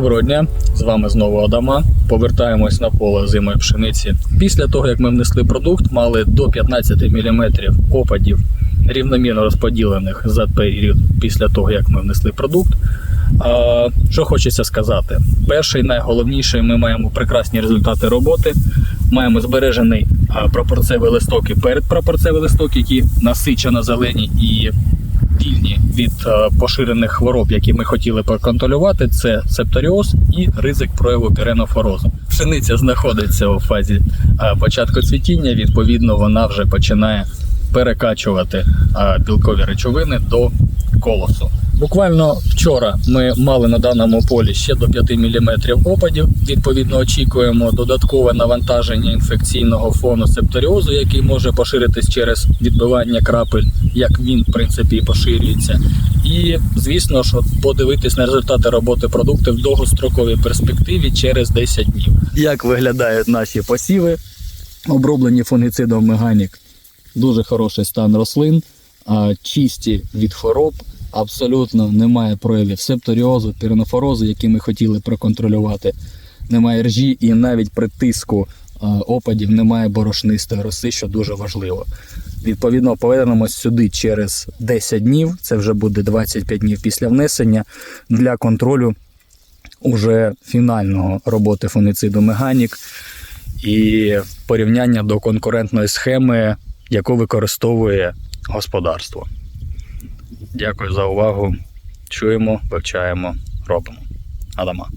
Доброго дня, з вами знову Адама. Повертаємось на поле зимої пшениці. Після того, як ми внесли продукт, мали до 15 мм опадів рівномірно розподілених за період після того, як ми внесли продукт. А, що хочеться сказати? Перший, найголовніший, ми маємо прекрасні результати роботи. Маємо збережений прапорцевий листок і передпрапорцевий листок, які насичено зелені і вільні від е, поширених хвороб, які ми хотіли проконтролювати, це септоріоз і ризик прояву піренофорозу. Пшениця знаходиться у фазі е, початку цвітіння. Відповідно, вона вже починає перекачувати е, білкові речовини до колосу. Буквально вчора ми мали на даному полі ще до 5 мм опадів. Відповідно, очікуємо додаткове навантаження інфекційного фону септоріозу, який може поширитись через відбивання крапель, як він в принципі поширюється. І звісно, що подивитись на результати роботи продуктів в довгостроковій перспективі через 10 днів. Як виглядають наші посіви, оброблені фунгіцидом Меганік. Дуже хороший стан рослин, чисті від хвороб. Абсолютно немає проявів септоріозу, піренофорозу, які ми хотіли проконтролювати. Немає ржі і навіть при тиску опадів немає борошнистої роси, що дуже важливо. Відповідно, повернемось сюди через 10 днів. Це вже буде 25 днів після внесення для контролю уже фінального роботи фунгіциду Меганік і порівняння до конкурентної схеми, яку використовує господарство. Дякую за увагу. Чуємо, вивчаємо, робимо. Адама.